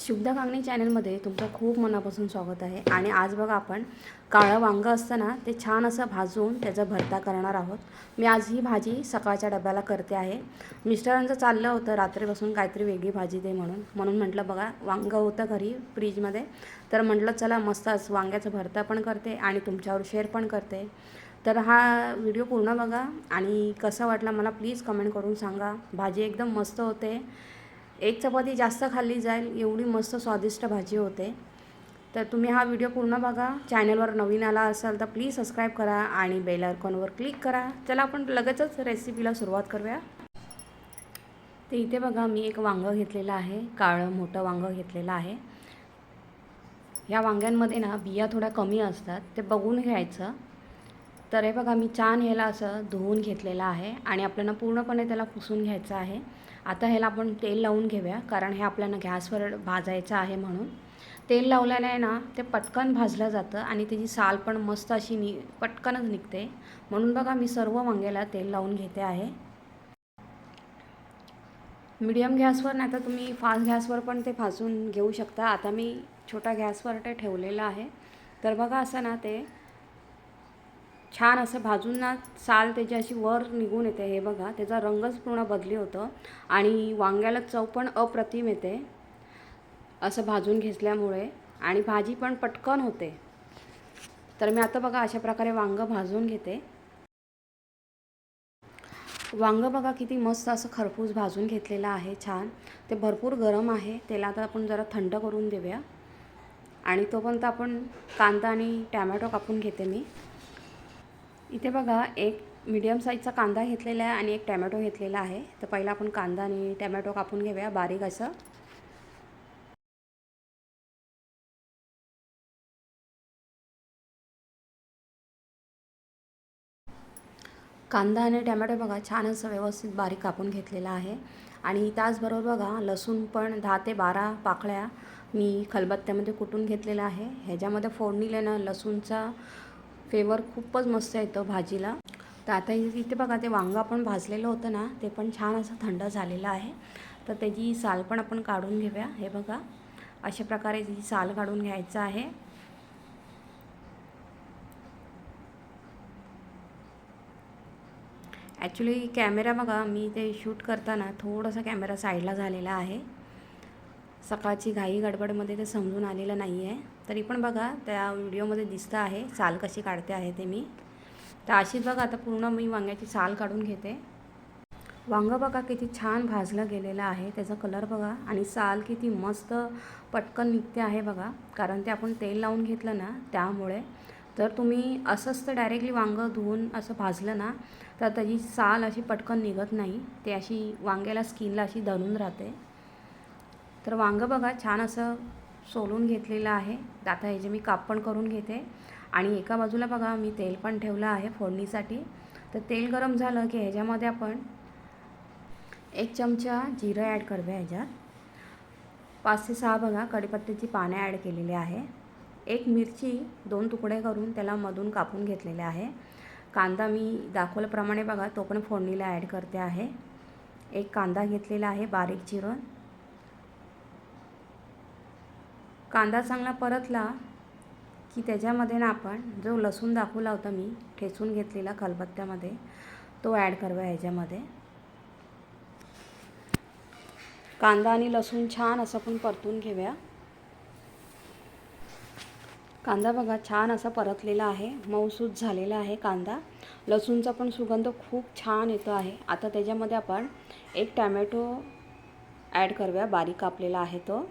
शुभदा कांगणी चॅनलमध्ये तुमचं खूप मनापासून स्वागत आहे. आणि आज बघा आपण काळं वांगं असताना ते छान असं भाजून त्याचा भरता करणार आहोत. मी आज ही भाजी सकाळच्या डब्याला करते आहे. मिस्टरांचं चाललं होतं रात्रीपासून काहीतरी वेगळी भाजी दे म्हणून. म्हणून म्हटलं बघा वांगं होतं घरी फ्रीजमध्ये. तर म्हटलं चला मस्तच वांग्याचं भरता पण करते आणि तुमच्यावर शेअर पण करते. तर हा व्हिडिओ पूर्ण बघा आणि कसा वाटला मला प्लीज कमेंट करून सांगा. भाजी एकदम मस्त होते. एक चपाती जास्त खाल्ली जाईल एवढी मस्त स्वादिष्ट भाजी होते. तर तुम्ही हा व्हिडिओ पूर्ण बघा. चॅनलवर नवीन आला असाल तर प्लीज सबस्क्राईब करा आणि बेल आयकॉनवर क्लिक करा. चला आपण लगेचच रेसिपीला सुरुवात करूया. तर इथे बघा मी एक वांगं घेतलेलं आहे. काळं मोठं वांगं घेतलेलं आहे. ह्या वांग्यांमध्ये ना बिया थोड्या कमी असतात. ते बघून घ्यायचं. तर हे बघा मी छान ह्याला असं धुवून घेतलेलं आहे आणि आपल्याला पूर्णपणे त्याला पुसून घ्यायचं आहे. आता ह्याला आपण तेल लावून घेऊया कारण हे आपल्याला गॅसवर भाजायचं आहे म्हणून. तेल लावल्याने ना ते पटकन भाजलं जातं आणि त्याची साल पण मस्त अशी नि पटकनच निघते. म्हणून बघा मी सर्व वांग्याला तेल लावून घेते आहे. मीडियम गॅसवर नाही तर तुम्ही फास्ट गॅसवर पण ते भाजून घेऊ शकता. आता मी छोट्या गॅसवर ते ठेवलेलं आहे. तर बघा असं ना ते छान असं भाजून ना साल त्याची अशी वर निघून येते. हे बघा त्याचा रंगच पूर्ण बदली होतं. आणि वांग्याला चव पण अप्रतिम येते. असं भाजून घेतल्यामुळे. आणि भाजी पण पटकन होते. तर मी आता बघा अशा प्रकारे वांगं भाजून घेते. वांगं बघा किती मस्त असं खरपूस भाजून घेतलेलं आहे छान. ते भरपूर गरम आहे. त्याला आता आपण जरा थंड करून देऊया. आणि तोपर्यंत आपण कांदा आणि टॅमॅटो कापून घेते मी. इथे बघा एक मीडियम साईजचा कांदा घेतलेला आहे आणि एक टॅमॅटो घेतलेला आहे. तर पहिला आपण कांदा आणि टॅमॅटो कापून घेऊया बारीक असं. कांदा आणि टॅमॅटो बघा छान असं व्यवस्थित बारीक कापून घेतलेला आहे. आणि त्याचबरोबर बघा लसूण पण दहा ते बारा पाकळ्या मी खलबत्त्यामध्ये कुटून घेतलेलं आहे. ह्याच्यामध्ये फोडणीला ना लसूणचा फ्लेवर खूपच मस्त येतो भाजीला. तर आता इथे बघा ते वांगं आपण भाजलेलं होतं ना ते पण छान असं थंड झालेलं आहे. तर त्याची साल पण आपण काढून घेऊया. हे बघा अशा प्रकारे त्याची साल काढून घ्यायचं आहे. ॲक्च्युली कॅमेरा बघा मी ते शूट करताना थोडासा कॅमेरा साईडला झालेला आहे. सकाळची घाई गडबडमध्ये ते समजून आलेलं नाही आहे तरी पण बघा त्या व्हिडिओमध्ये दिसतं आहे साल कशी काढते आहे ते मी. तर अशीच बघा आता पूर्ण मी वांग्याची साल काढून घेते. वांगं बघा किती छान भाजलं गेलेलं आहे त्याचा कलर बघा. आणि साल किती मस्त पटकन निघते आहे बघा कारण ते आपण तेल लावून घेतलं ना त्यामुळे. तर तुम्ही असंच तर डायरेक्टली वांगं धुवून असं भाजलं ना तर त्याची साल अशी पटकन निघत नाही. ते अशी वांग्याला स्किनला अशी धरून राहते. तर वांगं बघा छान असं सोलून घेतलेलं आहे. आता ह्याचे मी काप पण करून घेते. आणि एका बाजूला बघा मी तेल पण ठेवलं आहे फोडणीसाठी. तर तेल गरम झालं की ह्याच्यामध्ये आपण एक चमचा जिरं ॲड करूया ह्याच्यात. पाच ते सहा बघा कडीपत्त्याची पाने ॲड केलेली आहे. एक मिरची दोन तुकडे करून त्याला मधून कापून घेतलेले आहे. कांदा मी दाखवल्याप्रमाणे बघा तो पण फोडणीला ॲड करते आहे. एक कांदा घेतलेला आहे बारीक चिरून. कांदा चांगला परतला की त्याच्यामध्ये ना आपण जो लसूण दाखवला होता मी ठेचून घेतलेला खलबत्त्यामध्ये तो ॲड करूया ह्याच्यामध्ये. कांदा आणि लसूण छान असं पण परतून घेऊया. कांदा बघा छान असा परतलेला आहे मऊसूत झालेला आहे कांदा. लसूणचा पण सुगंध खूप छान येतो आहे. आता त्याच्यामध्ये आपण एक टॅमॅटो ॲड करूया बारीक कापलेला आहे तो.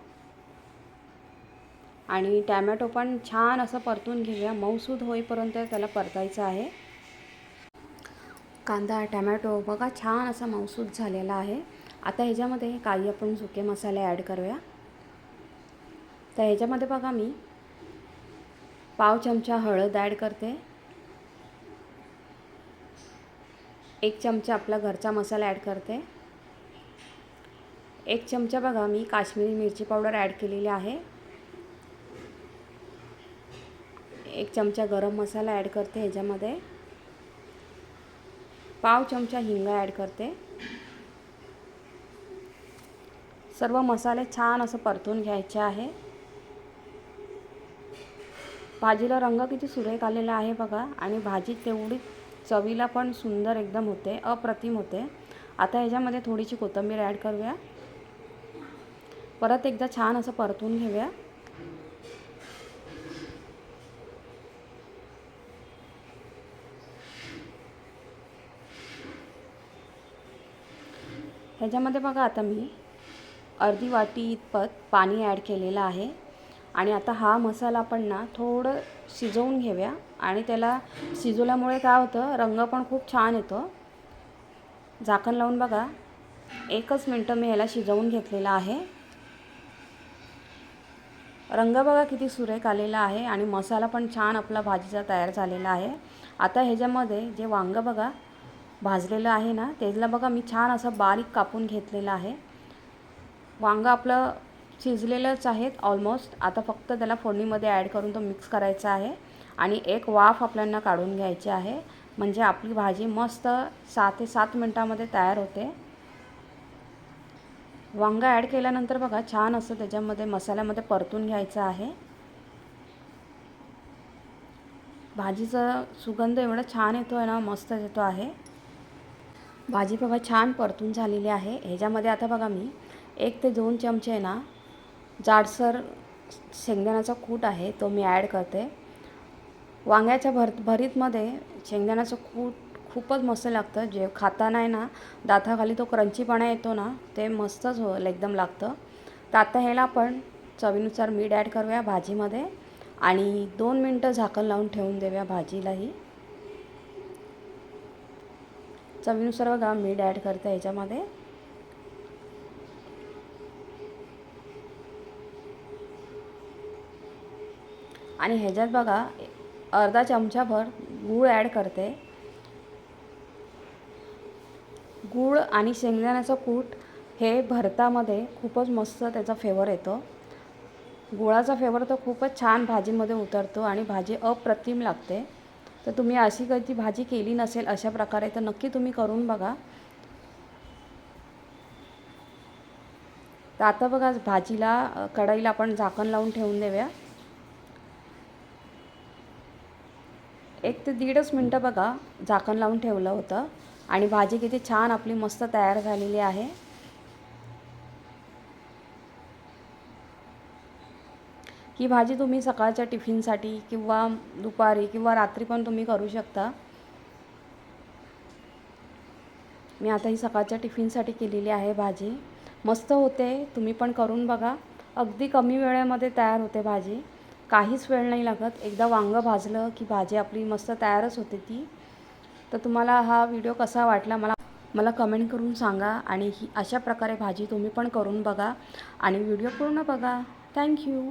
आणि टॅमॅटो पण छान असं परतून घेऊया. मऊसूद होईपर्यंत त्याला परतायचं आहे. कांदा टॅमॅटो बघा छान असा मऊसूद झालेला आहे. आता ह्याच्यामध्ये काही आपण सुके मसाले ॲड करूया. तर ह्याच्यामध्ये बघा मी पाव चमचा हळद ॲड करते. एक चमचा आपला घरचा मसाला ॲड करते. एक चमचा बघा मी काश्मीरी मिरची पावडर ॲड केलेली आहे. एक चमचा गरम मसाला ॲड करते ह्याच्यामध्ये. पाव चमचा हिंग ॲड करते. सर्व मसाले छान असं परतून घ्यायचे आहे. भाजीला रंग किती सुरेख आलेला आहे बघा आणि भाजी तेवढी चवीला पण सुंदर एकदम होते अप्रतिम होते. आता ह्याच्यामध्ये थोडीशी कोथिंबीर ॲड करूया. परत एकदा छान असं परतून घेऊया. ह्याच्यामध्ये बघा आता मी अर्धी वाटी इतपत पाणी ॲड केलेलं आहे. आणि आता हा मसाला आपण ना थोडं शिजवून घेऊया. आणि त्याला शिजवल्यामुळे काय होतं रंग पण खूप छान येतो. झाकण लावून बघा. एकच मिनटं मी ह्याला शिजवून घेतलेला आहे. रंग बघा किती सुरेख आलेला आहे. आणि मसाला पण छान आपला भाजीचा तयार झालेला आहे. आता ह्याच्यामध्ये जे वांगं बघा भाजलेलं आहे ना त्याला बघा मी छान असं बारीक कापून घेतलेलं आहे. वांगं आपलं शिजलेलंच आहेत ऑलमोस्ट आता फक्त त्याला फोडणीमध्ये ॲड करून तो मिक्स करायचा आहे. आणि एक वाफ आपल्याला काढून घ्यायची आहे. म्हणजे आपली भाजी मस्त सहा ते सात मिनटामध्ये तयार होते. वांगा ॲड केल्यानंतर बघा छान असं त्याच्यामध्ये मसाल्यामध्ये परतून घ्यायचं आहे. भाजीचा सुगंध एवढा छान येतो आहे ना मस्त येतो आहे. भाजी बघा छान परतून झालेली आहे. ह्याच्यामध्ये आता बघा मी एक ते दोन चमचे आहे ना जाडसर शेंगदाण्याचा कूट आहे तो मी ॲड करते. वांग्याच्या भर भरीतमध्ये शेंगदाण्याचं कूट खूपच मस्त लागतं. जे खाताना आहे ना दाताखाली तो क्रंचीपणा येतो ना ते मस्तच हो एकदम लागतं. तर आता ह्याला आपण चवीनुसार मीठ ॲड करूया भाजीमध्ये आणि दोन मिनटं झाकण लावून ठेवून देऊया भाजीलाही. चवीनुसार बघा मीठ ॲड करते ह्याच्यामध्ये आणि ह्याच्यात बघा अर्धा चमचाभर गूळ ॲड करते. गूळ आणि शेंगदाण्याचं कूट हे भरतामध्ये खूपच मस्त त्याचा फेवर येतो. गुळाचा फेवर तर खूपच छान भाजीमध्ये उतरतो आणि भाजी अप्रतिम लागते. तर तुम्ही अशी कधी भाजी केली नसेल अशा प्रकारे तर नक्की तुम्ही करून बघा. तर आता बघा भाजीला कढईला आपण झाकण लावून ठेवून देऊया. एक ते दीडच मिनटं बघा झाकण लावून ठेवलं होतं. आणि भाजी किती छान आपली मस्त तयार झालेली आहे. ही भाजी तुम्ही सकाळच्या टिफिनसाठी किंवा दुपारी किंवा रात्री पण तुम्ही करू शकता. मी आता ही सकाळच्या टिफिनसाठी केलेली आहे भाजी. मस्त होते तुम्ही पण करून बघा. अगदी कमी वेळेमध्ये तयार होते भाजी. काहीच वेळ नाही लागत. एकदा वांगं भाजलं की भाजी आपली मस्त तयारच होते ती. तर तुम्हाला हा व्हिडिओ कसा वाटला मला मला कमेंट करून सांगा आणि ही अशा प्रकारे भाजी तुम्ही पण करून बघा आणि व्हिडिओ पूर्ण बघा. थँक्यू